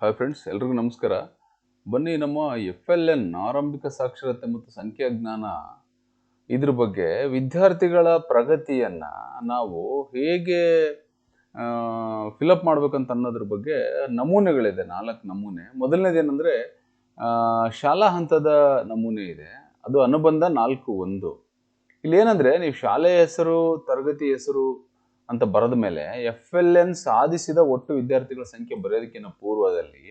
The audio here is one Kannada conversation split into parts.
ಹಾಯ್ ಫ್ರೆಂಡ್ಸ್ ಎಲ್ರಿಗೂ ನಮಸ್ಕಾರ. ಬನ್ನಿ ನಮ್ಮ ಎಫ್ ಎಲ್ ಎನ್ ಆರಂಭಿಕ ಸಾಕ್ಷರತೆ ಮತ್ತು ಸಂಖ್ಯಾಜ್ಞಾನ ಇದ್ರ ಬಗ್ಗೆ ವಿದ್ಯಾರ್ಥಿಗಳ ಪ್ರಗತಿಯನ್ನು ನಾವು ಹೇಗೆ ಫಿಲಪ್ ಮಾಡ್ಬೇಕಂತ ಅನ್ನೋದ್ರ ಬಗ್ಗೆ ನಮೂನೆಗಳಿದೆ, ನಾಲ್ಕು ನಮೂನೆ. ಮೊದಲನೇದೇನೆಂದರೆ ಶಾಲಾ ಹಂತದ ನಮೂನೆ ಇದೆ. ಅದು ಅನುಬಂಧ ನಾಲ್ಕು ಒಂದು. ಏನಂದ್ರೆ, ನೀವು ಶಾಲೆಯ ಹೆಸರು, ತರಗತಿ ಹೆಸರು ಅಂತ ಬರೆದ ಮೇಲೆ ಎಫ್ ಎಲ್ ಎನ್ ಸಾಧಿಸಿದ ಒಟ್ಟು ವಿದ್ಯಾರ್ಥಿಗಳ ಸಂಖ್ಯೆ ಬರೆಯೋದಕ್ಕಿಂತ ಪೂರ್ವದಲ್ಲಿ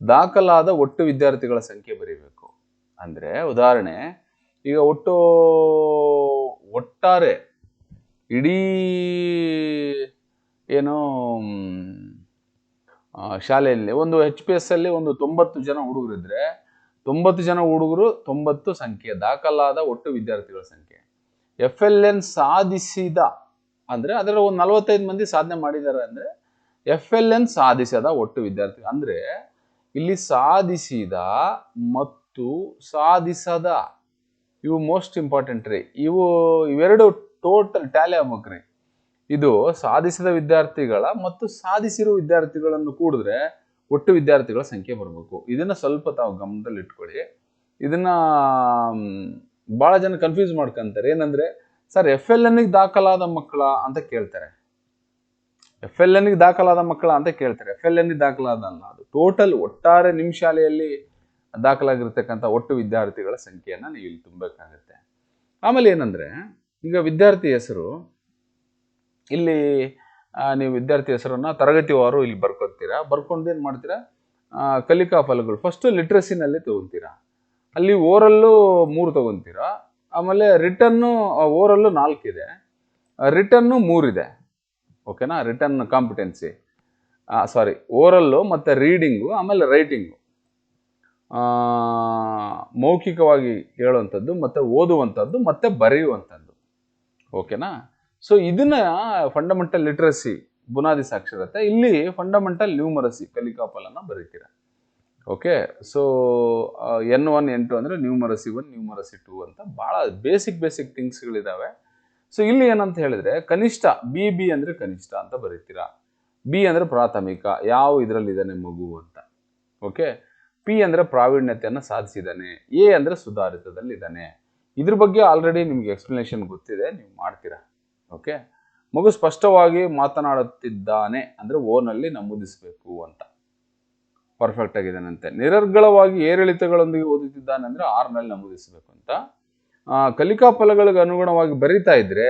ದಾಖಲಾದ ಒಟ್ಟು ವಿದ್ಯಾರ್ಥಿಗಳ ಸಂಖ್ಯೆ ಬರೀಬೇಕು. ಅಂದರೆ ಉದಾಹರಣೆ, ಈಗ ಒಟ್ಟು ಒಟ್ಟಾರೆ ಇಡೀ ಏನು ಶಾಲೆಯಲ್ಲಿ ಒಂದು ಎಚ್ ಪಿ ಎಸ್ ಅಲ್ಲಿ ಒಂದು ತೊಂಬತ್ತು ಜನ ಹುಡುಗರಿದ್ರೆ ತೊಂಬತ್ತು ಜನ ಹುಡುಗರು ತೊಂಬತ್ತು ಸಂಖ್ಯೆ ದಾಖಲಾದ ಒಟ್ಟು ವಿದ್ಯಾರ್ಥಿಗಳ ಸಂಖ್ಯೆ. ಎಫ್ ಎಲ್ ಎನ್ ಸಾಧಿಸಿದ ಅಂದ್ರೆ ಅದರ ಒಂದು ನಲವತ್ತೈದು ಮಂದಿ ಸಾಧನೆ ಮಾಡಿದ್ದಾರೆ ಅಂದ್ರೆ ಎಫ್ ಎಲ್ ಎನ್ ಸಾಧಿಸದ ಒಟ್ಟು ವಿದ್ಯಾರ್ಥಿ. ಅಂದ್ರೆ ಇಲ್ಲಿ ಸಾಧಿಸಿದ ಮತ್ತು ಸಾಧಿಸದ ಇವು ಮೋಸ್ಟ್ ಇಂಪಾರ್ಟೆಂಟ್ ರೀ. ಇವು ಇವೆರಡು ಟೋಟಲ್ ಟ್ಯಾಲಿ ಆಗ್ಬೇಕ್ರಿ. ಇದು ಸಾಧಿಸಿದ ವಿದ್ಯಾರ್ಥಿಗಳ ಮತ್ತು ಸಾಧಿಸಿರುವ ವಿದ್ಯಾರ್ಥಿಗಳನ್ನು ಕೂಡಿದ್ರೆ ಒಟ್ಟು ವಿದ್ಯಾರ್ಥಿಗಳ ಸಂಖ್ಯೆ ಬರಬೇಕು. ಇದನ್ನ ಸ್ವಲ್ಪ ತಾವು ಗಮನದಲ್ಲಿ ಇಟ್ಕೊಳ್ಳಿ ಇದನ್ನ ಭಾಳ ಜನ ಕನ್ಫ್ಯೂಸ್ ಮಾಡ್ಕೊಂತಾರೆ. ಏನಂದ್ರೆ ಸರ್ ಎಫ್ ಎಲ್ ಎನ್ಗೆ ದಾಖಲಾದ ಮಕ್ಕಳ ಅಂತ ಕೇಳ್ತಾರೆ. ಎಫ್ ಎಲ್ ಎನ್ಗೆ ದಾಖಲಾದ ಮಕ್ಕಳ ಅಂತ ಕೇಳ್ತಾರೆ. ಎಫ್ ಎಲ್ ಎನ್ಗೆ ದಾಖಲಾದ ಅಲ್ಲ, ಅದು ಟೋಟಲ್ ಒಟ್ಟಾರೆ ನಿಮ್ಮ ಶಾಲೆಯಲ್ಲಿ ದಾಖಲಾಗಿರ್ತಕ್ಕಂಥ ಒಟ್ಟು ವಿದ್ಯಾರ್ಥಿಗಳ ಸಂಖ್ಯೆಯನ್ನು ನೀವು ಇಲ್ಲಿ ತುಂಬಬೇಕಾಗತ್ತೆ. ಆಮೇಲೆ ಏನಂದ್ರೆ, ಈಗ ವಿದ್ಯಾರ್ಥಿ ಹೆಸರು, ಇಲ್ಲಿ ನೀವು ವಿದ್ಯಾರ್ಥಿ ಹೆಸರನ್ನ ತರಗತಿವಾರು ಇಲ್ಲಿ ಬರ್ಕೊತೀರಾ ಬರ್ಕೊಂಡು ಏನು ಮಾಡ್ತೀರಾ? ಕಲಿಕಾ ಫಲಗಳು. ಫಸ್ಟ್ ಲಿಟ್ರಸಿನಲ್ಲಿ ತಗೊಂತೀರಾ? ಅಲ್ಲಿ ಓರಲ್ಲೂ ಮೂರು ತಗೊಂತೀರಾ? ಆಮೇಲೆ ರಿಟನ್ನು ಓರಲ್ಲು ನಾಲ್ಕಿದೆ ರಿಟರ್ನು ಮೂರಿದೆ. ಓಕೆನಾ? Return competency. ಸಾರಿ, ಓರಲ್ಲು ಮತ್ತು ರೀಡಿಂಗು, ಆಮೇಲೆ ರೈಟಿಂಗು. ಮೌಖಿಕವಾಗಿ ಹೇಳುವಂಥದ್ದು ಮತ್ತು ಓದುವಂಥದ್ದು ಮತ್ತು ಬರೆಯುವಂಥದ್ದು. ಓಕೆನಾ? ಸೊ ಇದನ್ನ ಫಂಡಮೆಂಟಲ್ ಲಿಟ್ರಸಿ ಬುನಾದಿ ಸಾಕ್ಷರತೆ, ಇಲ್ಲಿ ಫಂಡಮೆಂಟಲ್ ನ್ಯೂಮರಸಿ ಕಲಿಕಾಪಲನ್ನು ಬರೀತೀರ. Okay so N one N two ಅಂದರೆ ನ್ಯೂಮರಸಿ ಒನ್ ನ್ಯೂಮರಸಿ ಟು ಅಂತ ಭಾಳ ಬೇಸಿಕ್ ಬೇಸಿಕ್ ಥಿಂಗ್ಸ್ಗಳಿದ್ದಾವೆ ಸೊ ಇಲ್ಲಿ ಏನಂತ ಹೇಳಿದ್ರೆ ಕನಿಷ್ಠ ಬಿ ಬಿ ಅಂದರೆ ಕನಿಷ್ಠ ಅಂತ ಬರೀತೀರಾ? ಬಿ ಅಂದರೆ ಪ್ರಾಥಮಿಕ, ಯಾವ ಇದರಲ್ಲಿದ್ದಾನೆ ಮಗು ಅಂತ. ಓಕೆ ಪಿ ಅಂದರೆ ಪ್ರಾವೀಣ್ಯತೆಯನ್ನು ಸಾಧಿಸಿದ್ದಾನೆ ಎ ಅಂದರೆ ಸುಧಾರಿತದಲ್ಲಿದ್ದಾನೆ. ಇದ್ರ ಬಗ್ಗೆ ಆಲ್ರೆಡಿ ನಿಮಗೆ ಎಕ್ಸ್ಪ್ಲನೇಷನ್ ಗೊತ್ತಿದೆ, ನೀವು ಮಾಡ್ತೀರಾ? ಓಕೆ ಮಗು ಸ್ಪಷ್ಟವಾಗಿ ಮಾತನಾಡುತ್ತಿದ್ದಾನೆ ಅಂದರೆ ಓನಲ್ಲಿ ನಮೂದಿಸಬೇಕು ಅಂತ. ಪರ್ಫೆಕ್ಟ್ ಆಗಿದ್ದಾನಂತೆ ನಿರರ್ಗಳವಾಗಿ ಏರಿಳಿತಗಳೊಂದಿಗೆ ಓದುತ್ತಿದ್ದಾನೆ ಅಂದರೆ ಆರ್ನಲ್ಲಿ ನಮೂದಿಸಬೇಕು ಅಂತ. ಕಲಿಕಾ ಫಲಗಳಿಗೆ ಅನುಗುಣವಾಗಿ ಬರೀತಾ ಇದ್ದರೆ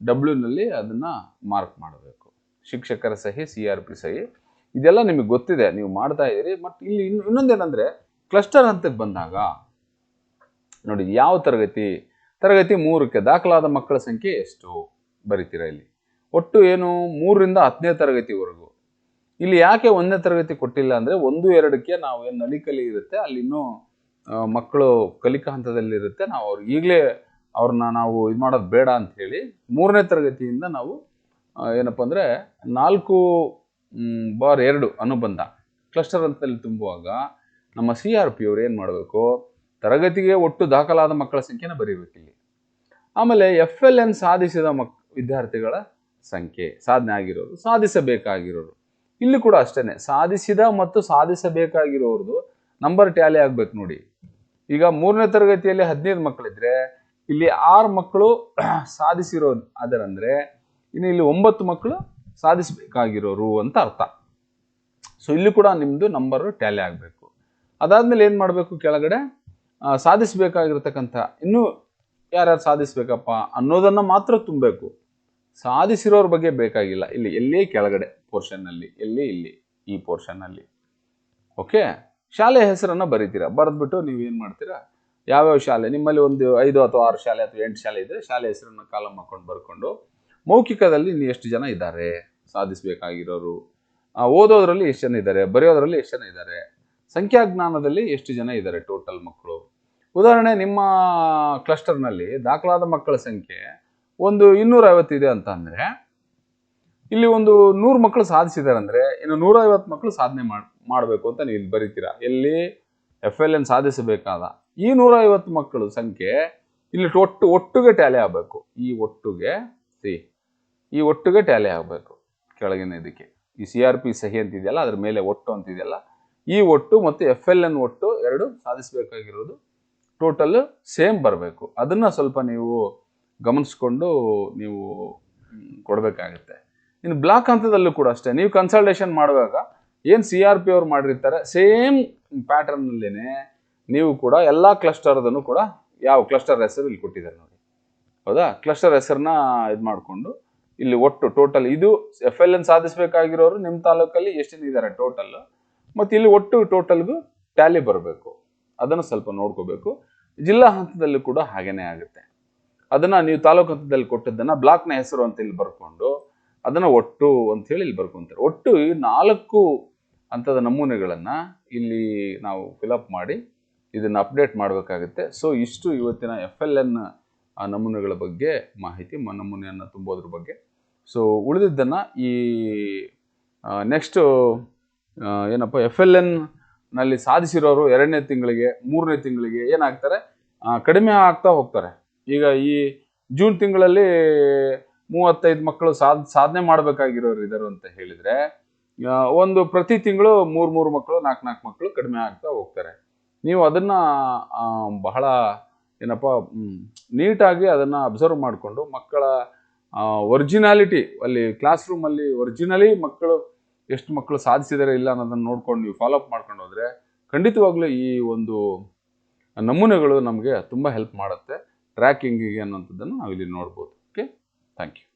ಡಬ್ಲ್ಯೂನಲ್ಲಿ ಅದನ್ನು ಮಾರ್ಕ್ ಮಾಡಬೇಕು. ಶಿಕ್ಷಕರ ಸಹಿ ಸಿ ಆರ್ ಪಿ ಸಹಿ, ಇದೆಲ್ಲ ನಿಮಗೆ ಗೊತ್ತಿದೆ. ನೀವು ಮಾಡ್ತಾ ಇದ್ದೀರಿ. ಮತ್ತು ಇಲ್ಲಿ ಇನ್ನು, ಇನ್ನೊಂದೇನಂದರೆ ಕ್ಲಸ್ಟರ್ ಹಂತಕ್ಕೆ ಬಂದಾಗ, ನೋಡಿ ಯಾವ ತರಗತಿ? ತರಗತಿ ಮೂರಕ್ಕೆ ದಾಖಲಾದ ಮಕ್ಕಳ ಸಂಖ್ಯೆ ಎಷ್ಟು ಬರಿತೀರ ಇಲ್ಲಿ? ಒಟ್ಟು ಏನು? ಮೂರರಿಂದ ಹತ್ತನೇ ತರಗತಿವರೆಗೂ. ಇಲ್ಲಿ ಯಾಕೆ ಒಂದನೇ ತರಗತಿ ಕೊಟ್ಟಿಲ್ಲ ಅಂದರೆ ಒಂದು ಎರಡಕ್ಕೆ ನಾವು ಏನು ನಲಿಕಲಿ ಇರುತ್ತೆ, ಅಲ್ಲಿ ಇನ್ನೂ ಮಕ್ಕಳು ಕಲಿಕಾ ಹಂತದಲ್ಲಿರುತ್ತೆ ನಾವು ಅವ್ರಿಗೆ ಈಗಲೇ ಅವ್ರನ್ನ ನಾವು ಇದು ಮಾಡೋದು ಬೇಡ ಅಂತ ಮೂರನೇ ತರಗತಿಯಿಂದ ನಾವು ಏನಪ್ಪ ಅಂದರೆ ನಾಲ್ಕು ಬಾರ್ ಎರಡು ಅನುಬಂಧ. ಕ್ಲಸ್ಟರ್ ಹಂತದಲ್ಲಿ ತುಂಬುವಾಗ ನಮ್ಮ ಸಿ ಆರ್ ಪಿ ಅವ್ರು ಏನು ಮಾಡಬೇಕು, ತರಗತಿಗೆ ಒಟ್ಟು ದಾಖಲಾದ ಮಕ್ಕಳ ಸಂಖ್ಯೆನ ಬರೀಬೇಕಿಲ್ಲಿ ಆಮೇಲೆ ಎಫ್ ಎಲ್ ಎನ್ ಸಾಧಿಸಿದ ಮಕ್, ವಿದ್ಯಾರ್ಥಿಗಳ ಸಂಖ್ಯೆ, ಸಾಧನೆ ಆಗಿರೋರು, ಸಾಧಿಸಬೇಕಾಗಿರೋರು. ಇಲ್ಲಿ ಕೂಡ ಅಷ್ಟೇನೆ. ಸಾಧಿಸಿದ ಮತ್ತು ಸಾಧಿಸಬೇಕಾಗಿರೋರ್ದು ನಂಬರ್ ಟ್ಯಾಲಿ ಆಗ್ಬೇಕು ನೋಡಿ. ಈಗ ಮೂರನೇ ತರಗತಿಯಲ್ಲಿ ಹದಿನೈದು ಮಕ್ಕಳಿದ್ರೆ, ಇಲ್ಲಿ ಆರು ಮಕ್ಕಳು ಸಾಧಿಸಿರೋದು ಅದರಂದ್ರೆ, ಇನ್ನು ಇಲ್ಲಿ ಒಂಬತ್ತು ಮಕ್ಕಳು ಸಾಧಿಸಬೇಕಾಗಿರೋರು ಅಂತ ಅರ್ಥ. ಸೊ ಇಲ್ಲಿ ಕೂಡ ನಿಮ್ಮದು ನಂಬರ್ ಟ್ಯಾಲಿ ಆಗಬೇಕು. ಅದಾದ್ಮೇಲೆ ಏನು ಮಾಡಬೇಕು ಕೆಳಗಡೆ? ಸಾಧಿಸಬೇಕಾಗಿರ್ತಕ್ಕಂಥ, ಇನ್ನೂ ಯಾರ್ಯಾರು ಸಾಧಿಸ್ಬೇಕಪ್ಪ ಅನ್ನೋದನ್ನು ಮಾತ್ರ ತುಂಬಬೇಕು. ಸಾಧಿಸಿರೋರ ಬಗ್ಗೆ ಬೇಕಾಗಿಲ್ಲ. ಇಲ್ಲಿ ಎಲ್ಲಿ ಕೆಳಗಡೆ ಪೋರ್ಷನ್ನಲ್ಲಿ ಎಲ್ಲಿ ಇಲ್ಲಿ ಈ ಪೋರ್ಷನ್ನಲ್ಲಿ ಓಕೆ ಶಾಲೆ ಹೆಸರನ್ನು ಬರೀತೀರಾ? ಬರೆದ್ಬಿಟ್ಟು ನೀವು ಏನು ಮಾಡ್ತೀರಾ? ಯಾವ್ಯಾವ ಶಾಲೆ? ನಿಮ್ಮಲ್ಲಿ ಒಂದು ಐದು ಅಥವಾ ಆರು ಶಾಲೆ ಅಥವಾ ಎಂಟು ಶಾಲೆ ಇದ್ದರೆ ಶಾಲೆ ಹೆಸರನ್ನು ಕಾಲಮ್ ಹಾಕೊಂಡು ಬರ್ಕೊಂಡು ಮೌಖಿಕದಲ್ಲಿ ನೀವು ಎಷ್ಟು ಜನ ಇದ್ದಾರೆ? ಸಾಧಿಸಬೇಕಾಗಿರೋರು. ಓದೋದ್ರಲ್ಲಿ ಎಷ್ಟು ಜನ ಇದ್ದಾರೆ? ಬರೆಯೋದ್ರಲ್ಲಿ ಎಷ್ಟು ಜನ ಇದ್ದಾರೆ? ಸಂಖ್ಯಾಜ್ಞಾನದಲ್ಲಿ ಎಷ್ಟು ಜನ ಇದ್ದಾರೆ ಟೋಟಲ್ ಮಕ್ಕಳು? ಉದಾಹರಣೆ, ನಿಮ್ಮ ಕ್ಲಸ್ಟರ್ನಲ್ಲಿ ದಾಖಲಾದ ಮಕ್ಕಳ ಸಂಖ್ಯೆ ಒಂದು ಇನ್ನೂರ ಇದೆ ಅಂತ ಅಂದರೆ, ಇಲ್ಲಿ ಒಂದು ನೂರು ಮಕ್ಕಳು ಸಾಧಿಸಿದ್ದಾರೆ ಅಂದರೆ ಇನ್ನು ನೂರೈವತ್ತು ಮಕ್ಕಳು ಸಾಧನೆ ಮಾಡಿ, ಮಾಡಬೇಕು ಅಂತ ನೀವು ಇಲ್ಲಿ ಬರೀತೀರಾ? ಎಲ್ಲಿ ಎಫ್ ಎಲ್ ಎನ್ ಸಾಧಿಸಬೇಕಾದ ಈ ನೂರೈವತ್ತು ಮಕ್ಕಳು ಸಂಖ್ಯೆ ಇಲ್ಲಿ ಒಟ್ಟು, ಒಟ್ಟುಗೆ ಟ್ಯಾಲಿ ಆಗಬೇಕು. ಈ ಒಟ್ಟುಗೆ, ಸಿ, ಈ ಒಟ್ಟುಗೆ ಟ್ಯಾಲಿ ಆಗಬೇಕು. ಕೆಳಗಿನ ಇದಕ್ಕೆ. ಈ ಸಿ ಆರ್ ಪಿ ಸಹಿ ಅಂತಿದೆಯಲ್ಲ, ಅದ್ರ ಮೇಲೆ ಒಟ್ಟು ಅಂತಿದೆಯಲ್ಲ, ಈ ಒಟ್ಟು ಮತ್ತು ಎಫ್ ಎಲ್ ಎನ್ ಒಟ್ಟು ಎರಡು ಸಾಧಿಸಬೇಕಾಗಿರೋದು. ಟೋಟಲ್ ಸೇಮ್ ಬರಬೇಕು. ಅದನ್ನು ಸ್ವಲ್ಪ ನೀವು ಗಮನಿಸ್ಕೊಂಡು ನೀವು ಕೊಡಬೇಕಾಗುತ್ತೆ. ಇನ್ನು ಬ್ಲಾಕ್ ಹಂತದಲ್ಲೂ ಕೂಡ ಅಷ್ಟೇ, ನೀವು ಕನ್ಸಲ್ಟೇಷನ್ ಮಾಡುವಾಗ ಏನು ಸಿ ಆರ್ ಪಿ ಅವ್ರು ಮಾಡಿರ್ತಾರೆ, ಸೇಮ್ ಪ್ಯಾಟರ್ನಲ್ಲೇ ನೀವು ಕೂಡ ಎಲ್ಲ ಕ್ಲಸ್ಟರ್ದನ್ನು ಕೂಡ ಯಾವ ಕ್ಲಸ್ಟರ್ ಹೆಸರು ಇಲ್ಲಿ ಕೊಟ್ಟಿದ್ದಾರೆ ನೋಡಿ. ಹೌದಾ? ಕ್ಲಸ್ಟರ್ ಹೆಸರನ್ನ ಇದು ಮಾಡಿಕೊಂಡು ಇಲ್ಲಿ ಒಟ್ಟು ಟೋಟಲ್ ಇದು ಎಫ್ ಎಲ್ ಎನ್ ಸಾಧಿಸಬೇಕಾಗಿರೋರು ನಿಮ್ಮ ತಾಲೂಕಲ್ಲಿ ಎಷ್ಟು ಜನ ಇದ್ದಾರೆ ಟೋಟಲ್ ಮತ್ತು ಇಲ್ಲಿ ಒಟ್ಟು ಟೋಟಲ್ಗೂ ಟ್ಯಾಲಿ ಬರಬೇಕು. ಅದನ್ನು ಸ್ವಲ್ಪ ನೋಡ್ಕೋಬೇಕು. ಜಿಲ್ಲಾ ಹಂತದಲ್ಲೂ ಕೂಡ ಹಾಗೇನೇ ಆಗುತ್ತೆ. ಅದನ್ನು ನೀವು ತಾಲೂಕು ಹಂತದಲ್ಲಿ ಕೊಟ್ಟದ್ದನ್ನು ಬ್ಲಾಕ್ನ ಹೆಸರು ಅಂತ ಇಲ್ಲಿ ಬರ್ಕೊಂಡು ಅದನ್ನು ಒಟ್ಟು ಅಂತ ಹೇಳಿ ಇಲ್ಲಿ ಬರ್ಕೊಂತಾರೆ. ಒಟ್ಟು ನಾಲ್ಕು ಹಂತದ ನಮೂನೆಗಳನ್ನು ಇಲ್ಲಿ ನಾವು ಫಿಲಪ್ ಮಾಡಿ ಇದನ್ನು ಅಪ್ಡೇಟ್ ಮಾಡಬೇಕಾಗುತ್ತೆ. ಸೊ ಇಷ್ಟು ಇವತ್ತಿನ ಎಫ್ ಎಲ್ ಎನ್ ನಮೂನೆಗಳ ಬಗ್ಗೆ ಮಾಹಿತಿ ನಮೂನೆಯನ್ನು ತುಂಬೋದ್ರ ಬಗ್ಗೆ. ಸೊ ಉಳಿದಿದ್ದನ್ನು ಈ ನೆಕ್ಸ್ಟು ಏನಪ್ಪ ಎಫ್ ಎಲ್ ಎನ್ನಲ್ಲಿ ಸಾಧಿಸಿರೋರು ಎರಡನೇ ತಿಂಗಳಿಗೆ ಮೂರನೇ ತಿಂಗಳಿಗೆ ಏನಾಗ್ತಾರೆ? ಆ, ಕಡಿಮೆ ಆಗ್ತಾ ಹೋಗ್ತಾರೆ. ಈಗ ಈ ಜೂನ್ ತಿಂಗಳಲ್ಲಿ ಮೂವತ್ತೈದು ಮಕ್ಕಳು ಸಾಧ್, ಸಾಧನೆ ಮಾಡಬೇಕಾಗಿರೋರು ಇದ್ದಾರೆ ಅಂತ ಹೇಳಿದರೆ ಒಂದು ಪ್ರತಿ ತಿಂಗಳು ಮೂರು ಮೂರು ಮಕ್ಕಳು ನಾಲ್ಕು ನಾಲ್ಕು ಮಕ್ಕಳು ಕಡಿಮೆ ಆಗ್ತಾ ಹೋಗ್ತಾರೆ. ನೀವು ಅದನ್ನು ಬಹಳ ಏನಪ್ಪ ನೀಟಾಗಿ ಅದನ್ನು ಅಬ್ಸರ್ವ್ ಮಾಡಿಕೊಂಡು ಮಕ್ಕಳ ಒರಿಜಿನಾಲಿಟಿ ಅಲ್ಲಿ ಕ್ಲಾಸ್ ರೂಮಲ್ಲಿ ಒರಿಜಿನಲಿ ಮಕ್ಕಳು ಎಷ್ಟು ಮಕ್ಕಳು ಸಾಧಿಸಿದ್ದಾರೆ ಇಲ್ಲ ಅನ್ನೋದನ್ನು ನೋಡ್ಕೊಂಡು ನೀವು ಫಾಲೋ ಅಪ್ ಮಾಡ್ಕೊಂಡು ಹೋದರೆ ಖಂಡಿತವಾಗ್ಲೂ ಈ ಒಂದು ನಮೂನೆಗಳು ನಮಗೆ ತುಂಬ ಹೆಲ್ಪ್ ಮಾಡುತ್ತೆ. ಟ್ರ್ಯಾಕಿಂಗಿಗೆ ಅನ್ನುವಂಥದ್ದನ್ನು ನಾವಿಲ್ಲಿ ನೋಡ್ಬೋದು. Okay thank you